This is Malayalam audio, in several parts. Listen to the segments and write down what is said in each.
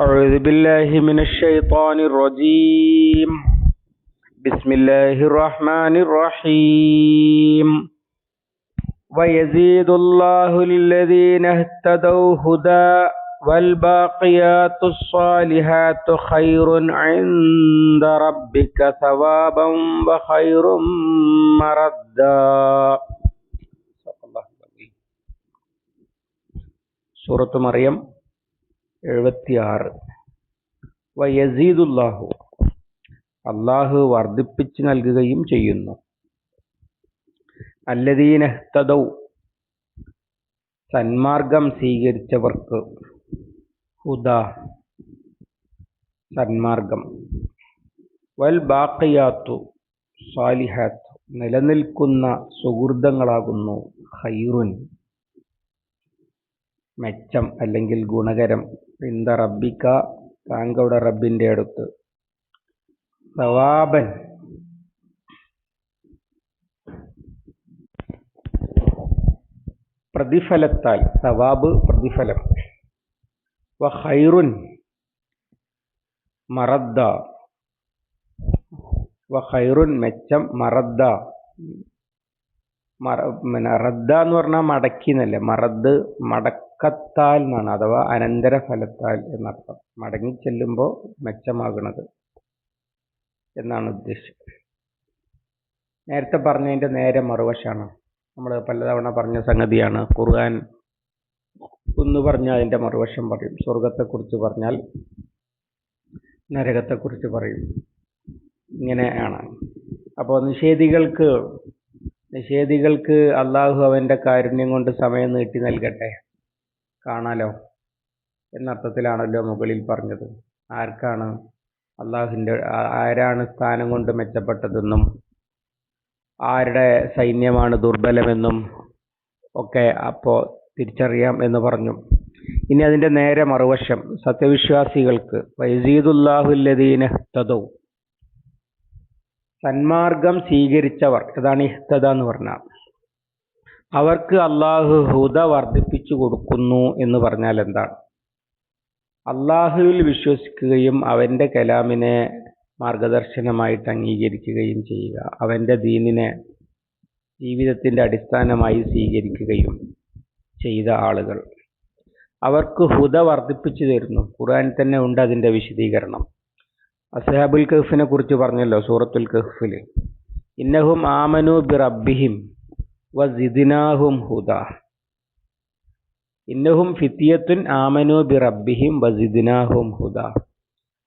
أعوذ بالله من الشيطان الرجيم. بسم الله الرحمن الرحيم. ويزيد الله للذين اهتدوا هدى والباقيات الصالحات خير عند ربك ثوابا وخير مردا. سورة مريم. എഴുപത്തിയാറ്. അള്ളാഹു വർദ്ധിപ്പിച്ച് നൽകുകയും ചെയ്യുന്നു. അല്ലദീനഹ്തദൗ സന്മാർഗം സ്വീകരിച്ചവർക്ക് ഹുദ. സന്മാർഗം. വൽ ബാക്കിയാത്തു സാലിഹാത്ത്. നിലനിൽക്കുന്ന സുഹൃതങ്ങളാകുന്നു ഹൈറുൻ മെച്ചം അല്ലെങ്കിൽ ഗുണകരം. ഇന്ത റബ്ബിക്ക താങ്കളുടെ റബ്ബിന്റെ അടുത്ത്. സവാബൻ. പ്രതിഫലത്താൽ സവാബ് പ്രതിഫലം. വ മറദ്ദ. വ മെച്ചം മറദ്ദ. മറ പിന്നെ റദ്ദ എന്ന് പറഞ്ഞാൽ മടക്കി എന്നല്ലേ? മറദ് മടക്കത്താൽ എന്നാണ് അഥവാ അനന്തര ഫലത്താൽ എന്നർത്ഥം. മടങ്ങി ചെല്ലുമ്പോൾ മെച്ചമാകുന്നത് എന്നാണ് ഉദ്ദേശം നേരത്തെ പറഞ്ഞതിന്റെ നേരെ മറുവശമാണ് നമ്മൾ പലതവണ പറഞ്ഞ സംഗതിയാണ്. ഖുർആൻ ഒന്ന് പറഞ്ഞാൽ അതിന്റെ മറുവശം പറയും. സ്വർഗത്തെക്കുറിച്ച് പറഞ്ഞാൽ നരകത്തെക്കുറിച്ച് പറയും. ഇങ്ങനെയാണ് അപ്പോൾ നിഷേധികൾക്ക് നിഷേധികൾക്ക് അള്ളാഹു അവന്റെ കാരുണ്യം കൊണ്ട് സമയം നീട്ടി നൽകട്ടെ. കാണാലോ? എന്നർത്ഥത്തിലാണല്ലോ മുകളിൽ പറഞ്ഞത്. ആർക്കാണ് അള്ളാഹുവിന്റെ ആരാണ് സ്ഥാനം കൊണ്ട് മെച്ചപ്പെട്ടതെന്നും ആരുടെ സൈന്യമാണ് ദുർബലമെന്നും ഒക്കെ അപ്പോൾ തിരിച്ചറിയാം എന്ന് പറഞ്ഞു. ഇനി അതിന്റെ നേരെ മറുവശം സത്യവിശ്വാസികൾക്ക് വൈസീദുല്ലാഹുല്ലദീന തദൗ സന്മാർഗം സ്വീകരിച്ചവർ. അതാണ് ഇഹ്തദ എന്ന് പറഞ്ഞാൽ. അവർക്ക് അള്ളാഹു ഹുദ വർദ്ധിപ്പിച്ചു കൊടുക്കുന്നു എന്ന് പറഞ്ഞാൽ എന്താണ്? അള്ളാഹുവിൽ വിശ്വസിക്കുകയും അവന്റെ കലാമിനെ മാർഗദർശനമായിട്ട് അംഗീകരിക്കുകയും ചെയ്യുക. അവന്റെ ദീനിനെ ജീവിതത്തിന്റെ അടിസ്ഥാനമായി സ്വീകരിക്കുകയും ചെയ്ത ആളുകൾ. അവർക്ക് ഹുദ വർദ്ധിപ്പിച്ചു തരുന്നു. ഖുർആൻ തന്നെ ഉണ്ട് അതിന്റെ വിശദീകരണം. അസഹാബുൽ കഹ്ഫിനെ കുറിച്ച് പറഞ്ഞല്ലോ സൂറത്തുൽ കഹ്ഫിൽ ഇന്നഹും ആമനു ബി റബ്ബിഹിം വ വസിദിനാഹും ഹുദ. ഇന്നഹും ഫിത്തിയത്തുൻ ആമനു ബി റബ്ബിഹിം വ ജിദിനാഹും ഹുദ.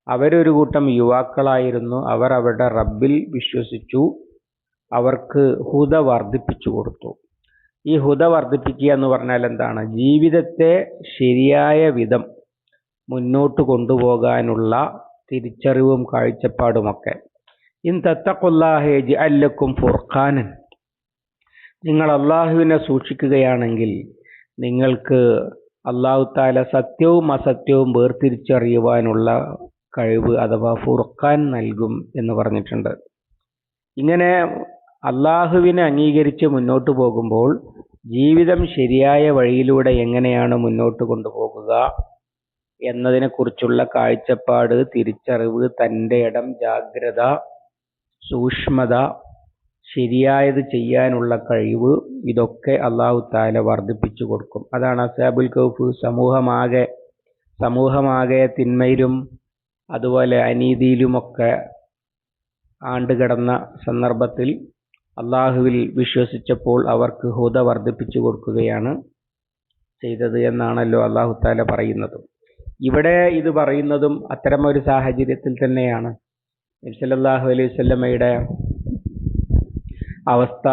അവരൊരു കൂട്ടം യുവാക്കളായിരുന്നു. അവർ അവരുടെ റബ്ബിൽ വിശ്വസിച്ചു. അവർക്ക് ഹുദ വർദ്ധിപ്പിച്ചു കൊടുത്തു. ഈ ഹുദ വർദ്ധിപ്പിക്കുക എന്ന് പറഞ്ഞാൽ എന്താണ്? ജീവിതത്തെ ശരിയായ വിധം മുന്നോട്ട് കൊണ്ടുപോകാനുള്ള തിരിച്ചറിവും കാഴ്ചപ്പാടുമൊക്കെ. ഇൻ തത്തക്കൊല്ലാഹേജ് അല്ലക്കും ഫുർഖാനൻ. നിങ്ങൾ അള്ളാഹുവിനെ സൂക്ഷിക്കുകയാണെങ്കിൽ നിങ്ങൾക്ക് അള്ളാഹു താല സത്യവും അസത്യവും വേർതിരിച്ചറിയുവാനുള്ള കഴിവ് അഥവാ ഫുർഖാൻ നൽകും എന്ന് പറഞ്ഞിട്ടുണ്ട്. ഇങ്ങനെ അള്ളാഹുവിനെ അംഗീകരിച്ച് മുന്നോട്ട് പോകുമ്പോൾ ജീവിതം ശരിയായ വഴിയിലൂടെ എങ്ങനെയാണ് മുന്നോട്ട് കൊണ്ടുപോകുക എന്നതിനെക്കുറിച്ചുള്ള കാഴ്ചപ്പാട് തിരിച്ചറിവ് തന്റെ ഇടം ജാഗ്രത സൂക്ഷ്മത ശരിയായത് ചെയ്യാനുള്ള കഴിവ് ഇതൊക്കെ അള്ളാഹു താല വർദ്ധിപ്പിച്ചു കൊടുക്കും. അതാണ് അസാബുൽ കൗഫ് സമൂഹമാകെ സമൂഹമാകെ തിന്മയിലും അതുപോലെ അനീതിയിലുമൊക്കെ ആണ്ടുകിടന്ന സന്ദർഭത്തിൽ അള്ളാഹുവിൽ വിശ്വസിച്ചപ്പോൾ അവർക്ക് ഹുദ വർദ്ധിപ്പിച്ചു കൊടുക്കുകയാണ് ചെയ്തത് എന്നാണല്ലോ അള്ളാഹു താല പറയുന്നത്. ഇവിടെ ഇത് പറയുന്നതും അത്തരമൊരു സാഹചര്യത്തിൽ തന്നെയാണ്. നബ്സല്ലാഹു അലൈഹി സ്വല്ലമ്മയുടെ അവസ്ഥ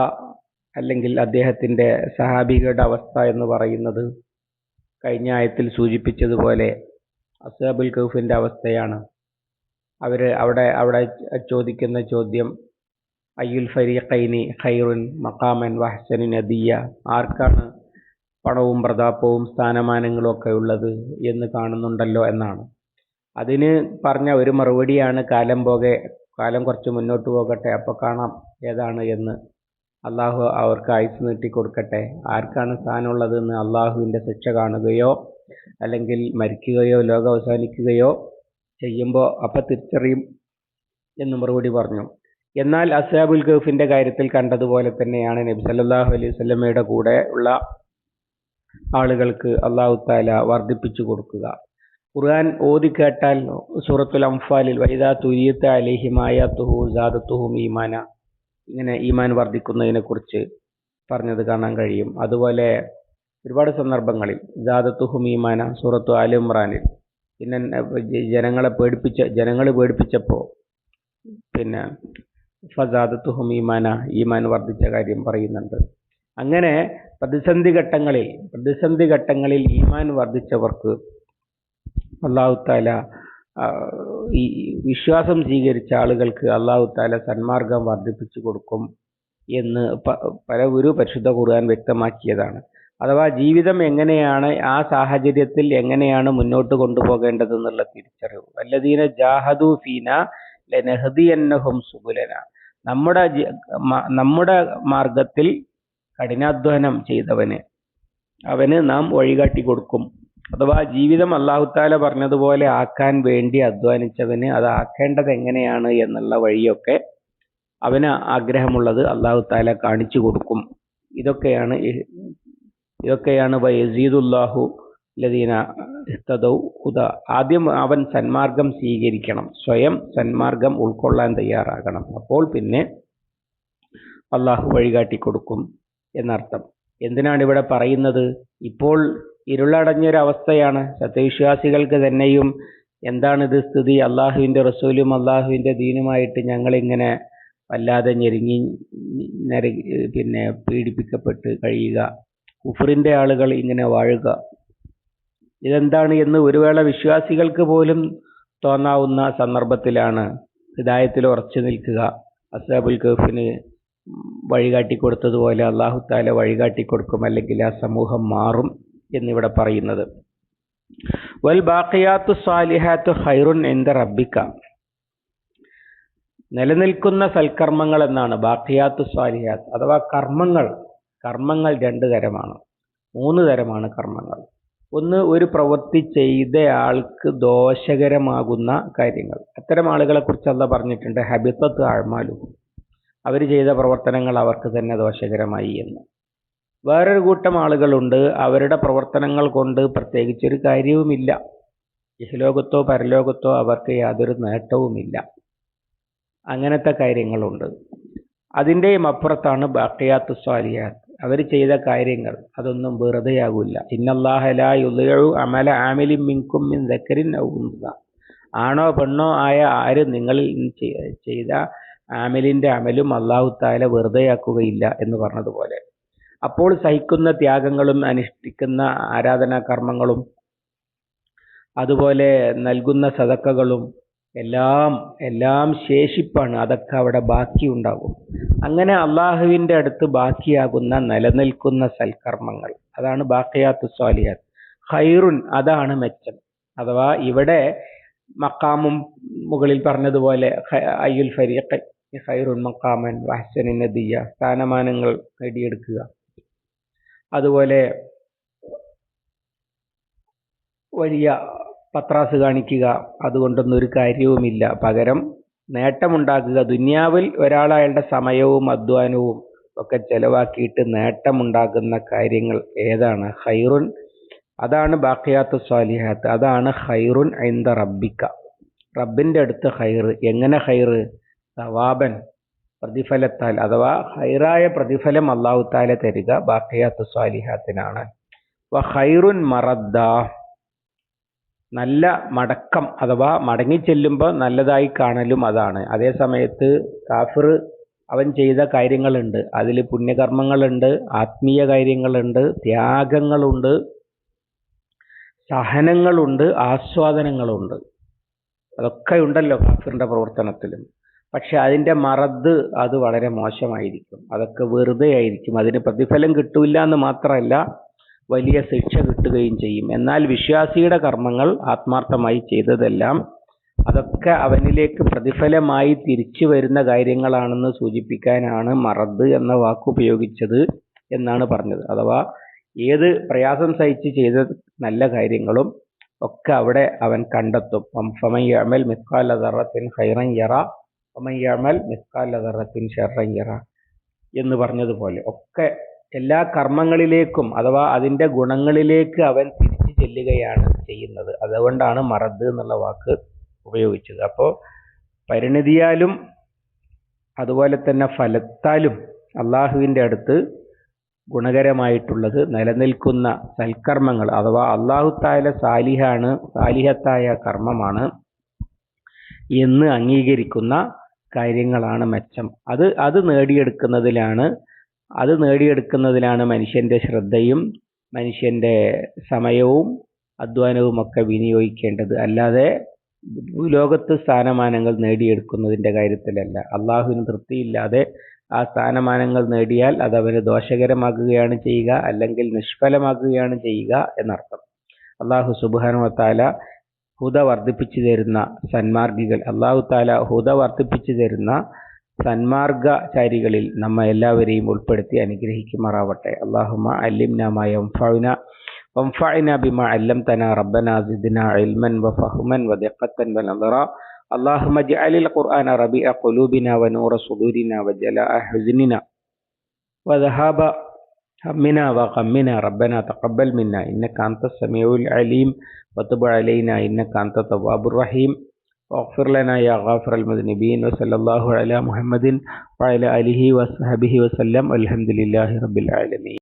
അല്ലെങ്കിൽ അദ്ദേഹത്തിന്റെ സഹാബികളുടെ അവസ്ഥ എന്ന് പറയുന്നത് കഴിഞ്ഞ ആയത്തിൽ സൂചിപ്പിച്ചതുപോലെ അസാബുൽ കൗഫിന്റെ അവസ്ഥയാണ്. അവർ അവിടെ അവിടെ ചോദിക്കുന്ന ചോദ്യം അയ്യുൽ ഫരീഖൈനി ഖൈറുൻ മക്കാമൻ വഹ്സനിൻ നദിയ ആർക്കാണ് പണവും പ്രതാപവും സ്ഥാനമാനങ്ങളും ഒക്കെ ഉള്ളത് എന്ന് കാണുന്നുണ്ടല്ലോ എന്നാണ്. അതിന് പറഞ്ഞ ഒരു മറുപടിയാണ് കാലം പോകെ കാലം കുറച്ച് മുന്നോട്ട് പോകട്ടെ അപ്പോൾ കാണാം ഏതാണ് എന്ന്. അള്ളാഹു അവർക്ക് ആയുസ് നീട്ടി കൊടുക്കട്ടെ. ആർക്കാണ് സ്ഥാനമുള്ളത് എന്ന് അള്ളാഹുവിന്റെ ശിക്ഷ കാണുകയോ അല്ലെങ്കിൽ മരിക്കുകയോ ലോകം അവസാനിക്കുകയോ ചെയ്യുമ്പോൾ അപ്പം തിരിച്ചറിയും എന്ന് മറുപടി പറഞ്ഞു. എന്നാൽ അസാബുൽ ഗഫിന്റെ കാര്യത്തിൽ കണ്ടതുപോലെ തന്നെയാണ് നബി സല്ലല്ലാഹു അലൈഹി സ്വലമയുടെ കൂടെ ഉള്ള ആളുകൾക്ക് അള്ളാഹു താല വർദ്ധിപ്പിച്ചു കൊടുക്കുക. ഖുർആൻ ഓതി കേട്ടാൽ സൂറത്തുൽ അംഫാലിൽ വൈദാ തുരിയത്ത് അലിഹിമായ തുഹു ജാദത്തുഹും ഈമാന. ഇങ്ങനെ ഈമാൻ വർദ്ധിക്കുന്നതിനെ കുറിച്ച് പറഞ്ഞത് കാണാൻ കഴിയും. അതുപോലെ ഒരുപാട് സന്ദർഭങ്ങളിൽ ജാദത്തുഹും ഈമാന സൂറത്തു ആലി ഇമ്രാനിൽ പിന്നെ ജനങ്ങളെ പേടിപ്പിച്ച ജനങ്ങൾ പേടിപ്പിച്ചപ്പോൾ പിന്നെ ഫസാദത്തുഹും ഈമാന ഈമാൻ വർദ്ധിച്ച കാര്യം പറയുന്നുണ്ട്. അങ്ങനെ പ്രതിസന്ധി ഘട്ടങ്ങളിൽ പ്രതിസന്ധി ഘട്ടങ്ങളിൽ ഈമാൻ വർദ്ധിച്ചവർക്ക് അള്ളാഹു താല ഈ വിശ്വാസം സ്വീകരിച്ച ആളുകൾക്ക് അള്ളാഹു താല സന്മാർഗം വർദ്ധിപ്പിച്ചു കൊടുക്കും എന്ന് പല ഒരു പരിശുദ്ധ ഖുർആൻ വ്യക്തമാക്കിയതാണ്. അഥവാ ജീവിതം എങ്ങനെയാണ് ആ സാഹചര്യത്തിൽ എങ്ങനെയാണ് മുന്നോട്ട് കൊണ്ടുപോകേണ്ടതെന്നുള്ള തിരിച്ചറിവ്. വല്ലതീന ജാഹദു ഫീന ലനഹദിയന്നഹും സുബുലന. നമ്മുടെ നമ്മുടെ മാർഗത്തിൽ കഠിനാധ്വാനം ചെയ്തവന്. അവന് നാം വഴികാട്ടി കൊടുക്കും. അഥവാ ജീവിതം അള്ളാഹുത്താല പറഞ്ഞതുപോലെ ആക്കാൻ വേണ്ടി അധ്വാനിച്ചവന് അത് ആക്കേണ്ടത് എങ്ങനെയാണ് എന്നുള്ള വഴിയൊക്കെ അവന് ആഗ്രഹമുള്ളത് അള്ളാഹുത്താല കാണിച്ചു കൊടുക്കും. ഇതൊക്കെയാണ് ഇതൊക്കെയാണ് വയസീദുല്ലാഹു ലദീന ഇഹ്തദൗ ഹുദ. ആദ്യം അവൻ സന്മാർഗം സ്വീകരിക്കണം. സ്വയം സന്മാർഗം ഉൾക്കൊള്ളാൻ തയ്യാറാകണം. അപ്പോൾ പിന്നെ അള്ളാഹു വഴികാട്ടി കൊടുക്കും. എന്നർത്ഥം. എന്തിനാണ് ഇവിടെ പറയുന്നത്? ഇപ്പോൾ ഇരുളടഞ്ഞൊരവസ്ഥയാണ്. സത്യവിശ്വാസികൾക്ക് തന്നെയും എന്താണിത് സ്ഥിതി? അള്ളാഹുവിന്റെ റസൂലും അള്ളാഹുവിന്റെ ദീനുമായിട്ട് ഞങ്ങളിങ്ങനെ വല്ലാതെ ഞെരുങ്ങി ഞെര പിന്നെ പീഡിപ്പിക്കപ്പെട്ട് കഴിയുക കുഫറിന്റെ ആളുകൾ ഇങ്ങനെ വാഴുക. ഇതെന്താണ് എന്ന് ഒരു വേള വിശ്വാസികൾക്ക് പോലും തോന്നാവുന്ന സന്ദർഭത്തിലാണ്. ഹിദായത്തിൽ ഉറച്ചു നിൽക്കുക. അസാബുൽ കഫിന് വഴികാട്ടി കൊടുത്തതുപോലെ അള്ളാഹു താല വഴികാട്ടി കൊടുക്കും അല്ലെങ്കിൽ ആ സമൂഹം മാറും എന്നിവിടെ പറയുന്നത്. വൽ ബാക്കിയാത്തു സ്വാലിഹാത്തു ഹൈറുൻ എന്ത റബ്ബിക്ക നിലനിൽക്കുന്ന സൽക്കർമ്മങ്ങൾ എന്നാണ് ബാക്കിയാത്തു സ്വാലിഹാത്ത് അഥവാ കർമ്മങ്ങൾ. കർമ്മങ്ങൾ രണ്ട് തരമാണ്. മൂന്ന് തരമാണ് കർമ്മങ്ങൾ. ഒന്ന് ഒരു പ്രവൃത്തി ചെയ്ത ആൾക്ക് ദോഷകരമാകുന്ന കാര്യങ്ങൾ. അത്തരം ആളുകളെ കുറിച്ച് അല്ല പറഞ്ഞിട്ടുണ്ട്. ഹബിത്തത്ത് ആഴ്മാലു അവർ ചെയ്ത പ്രവർത്തനങ്ങൾ അവർക്ക് തന്നെ ദോഷകരമായി എന്ന്. വേറൊരു കൂട്ടം ആളുകളുണ്ട്. അവരുടെ പ്രവർത്തനങ്ങൾ കൊണ്ട് പ്രത്യേകിച്ചൊരു കാര്യവുമില്ല. ഇഹലോകത്തോ പരലോകത്തോ അവർക്ക് യാതൊരു നേട്ടവുമില്ല. അങ്ങനത്തെ കാര്യങ്ങളുണ്ട്. അതിന്റെയും അപ്പുറത്താണ് ബാക്കിയാത്ത് സ്വാലിയാത്ത്. അവർ ചെയ്ത കാര്യങ്ങൾ അതൊന്നും വെറുതെയാകില്ല. ഇന്നല്ലാഹലായുള്ളു അമല ആമിലിൻ മിങ്കും മിൻ ദക്കരിൻ ഔ ആണോ പെണ്ണോ ആയ ആര് നിങ്ങളിൽ ചെയ്ത ആമലിന്റെ അമലും അള്ളാഹു താല വെറുതെയാക്കുകയില്ല എന്ന് പറഞ്ഞതുപോലെ. അപ്പോൾ സഹിക്കുന്ന ത്യാഗങ്ങളും അനുഷ്ഠിക്കുന്ന ആരാധനാ കർമ്മങ്ങളും അതുപോലെ നൽകുന്ന സതക്കകളും എല്ലാം എല്ലാം ശേഷിപ്പാണ്. അതൊക്കെ അവിടെ ബാക്കിയുണ്ടാകും അങ്ങനെ അള്ളാഹുവിന്റെ അടുത്ത് ബാക്കിയാകുന്ന നിലനിൽക്കുന്ന സൽക്കർമ്മങ്ങൾ. അതാണ് ബാക്കിയാത്ത് സ്വാലിയാത്ത് ഹൈറുൻ അതാണ് മെച്ചം. അഥവാ ഇവിടെ മക്കാമും മുകളിൽ പറഞ്ഞതുപോലെ അയ്യുൽ ഫരീഖ് ഹൈറുൻ മക്കാമൻ വഹസനിൻ നദിയ സ്ഥാനമാനങ്ങൾ നേടിയെടുക്കുക. അതുപോലെ വലിയ പത്രാസ് കാണിക്കുക. അതുകൊണ്ടൊന്നും ഒരു കാര്യവുമില്ല. പകരം നേട്ടമുണ്ടാക്കുക. ദുന്യാവിൽ ഒരാൾ സമയവും അധ്വാനവും ഒക്കെ ചെലവാക്കിയിട്ട് നേട്ടമുണ്ടാക്കുന്ന കാര്യങ്ങൾ ഏതാണ്? ഹൈറുൻ അതാണ് ബാക്കിയാത്ത് സ്വാലിഹാത്ത്. അതാണ് ഹൈറുൻ ഐന്ദ റബ്ബിക്ക. റബ്ബിന്റെ അടുത്ത് ഹൈറ് എങ്ങനെ ഹൈർ സവാബൻ പ്രതിഫലത്താൽ അഥവാ ഹൈറായ പ്രതിഫലം അള്ളാഹു താല തരിക ബാക്കിയാത്തു സ്വാലിഹാത്തിനാണ്. ഹൈറുൻ മറദ്ദ. നല്ല മടക്കം അഥവാ മടങ്ങിച്ചെല്ലുമ്പോൾ നല്ലതായി കാണലും അതാണ്. അതേ സമയത്ത് കാഫിർ അവൻ ചെയ്ത കാര്യങ്ങളുണ്ട്. അതിൽ പുണ്യകർമ്മങ്ങളുണ്ട് ആത്മീയ കാര്യങ്ങളുണ്ട് ത്യാഗങ്ങളുണ്ട് സഹനങ്ങളുണ്ട് ആസ്വാദനങ്ങളുണ്ട്. അതൊക്കെ ഉണ്ടല്ലോ കാഫിറിന്റെ പ്രവർത്തനത്തിലും. പക്ഷെ അതിന്റെ മറദ് അത് വളരെ മോശമായിരിക്കും. അതൊക്കെ വെറുതെ ആയിരിക്കും. അതിന് പ്രതിഫലം കിട്ടൂല എന്ന് മാത്രമല്ല വലിയ ശിക്ഷ കിട്ടുകയും ചെയ്യും. എന്നാൽ വിശ്വാസിയുടെ കർമ്മങ്ങൾ ആത്മാർത്ഥമായി ചെയ്തതെല്ലാം അതൊക്കെ അവനിലേക്ക് പ്രതിഫലമായി തിരിച്ചു വരുന്ന കാര്യങ്ങളാണെന്ന് സൂചിപ്പിക്കാനാണ് മറദ് എന്ന വാക്ക് ഉപയോഗിച്ചത് എന്നാണ് പറഞ്ഞത്. അഥവാ ഏത് പ്രയാസം സഹിച്ച് ചെയ്ത നല്ല കാര്യങ്ങളും ഒക്കെ അവിടെ അവൻ കണ്ടെത്തും. ഫമൻ യഅമൽ മിസ്കാല ദറത്തിൻ ഖൈറൻ യറ ഫമൻ യഅമൽ മിസ്കാല ദറത്തിൻ ഷർറൻ യറ എന്ന് പറഞ്ഞതുപോലെ. ഒക്കെ എല്ലാ കർമ്മങ്ങളിലേക്കും അഥവാ അതിന്റെ ഗുണങ്ങളിലേക്ക് അവൻ തിരിച്ചു ചെല്ലുകയാണ് ചെയ്യുന്നത്. അതുകൊണ്ടാണ് മറദ് എന്നുള്ള വാക്ക് ഉപയോഗിച്ചത്. അപ്പോൾ പരിണിതിയാലും അതുപോലെ തന്നെ ഫലത്താലും അള്ളാഹുവിന്റെ അടുത്ത് ഗുണകരമായിട്ടുള്ളത് നിലനിൽക്കുന്ന സൽക്കർമ്മങ്ങൾ അഥവാ അള്ളാഹു താല സാലിഹാണ് സാലിഹത്തായ കർമ്മമാണ് എന്ന് അംഗീകരിക്കുന്ന കാര്യങ്ങളാണ് മെച്ചം. അത് അത് നേടിയെടുക്കുന്നതിലാണ് അത് നേടിയെടുക്കുന്നതിലാണ് മനുഷ്യന്റെ ശ്രദ്ധയും മനുഷ്യന്റെ സമയവും അധ്വാനവും ഒക്കെ വിനിയോഗിക്കേണ്ടത്. അല്ലാതെ ഭൂലോകത്ത് സ്ഥാനമാനങ്ങൾ നേടിയെടുക്കുന്നതിന്റെ കാര്യത്തിലല്ല. അള്ളാഹുവിന് തൃപ്തിയില്ലാതെ ആ സ്ഥാനമാനങ്ങൾ നേടിയാൽ അത് അവന് ദോഷകരമാകുകയാണ് ചെയ്യുക അല്ലെങ്കിൽ നിഷ്ഫലമാക്കുകയാണ് ചെയ്യുക എന്നർത്ഥം. അള്ളാഹു സുബാനുവത്താല താല ഹുദ വർദ്ധിപ്പിച്ചു തരുന്ന സന്മാർഗികൾ അള്ളാഹു താല ഹുദ വർദ്ധിപ്പിച്ചു തരുന്ന സന്മാർഗചാരികളിൽ നമ്മ എല്ലാവരെയും ഉൾപ്പെടുത്തി അനുഗ്രഹിക്കുമാറാവട്ടെ അള്ളാഹുമ അല്ലിംനാമായ وانفعنا بما علمتنا ربنا زدنا علما وفهما ودقة ونظرا اللهم اجعل القرآن ربيع قلوبنا ونور صدورنا وجلاء حزننا وذهاب همنا وغمنا ربنا تقبل منا إنك أنت السميع العليم وتب علينا إنك أنت التواب الرحيم واغفر لنا يا غافر المذنبين وصلى الله على محمد وعلى آله وصحبه وسلم والحمد لله رب العالمين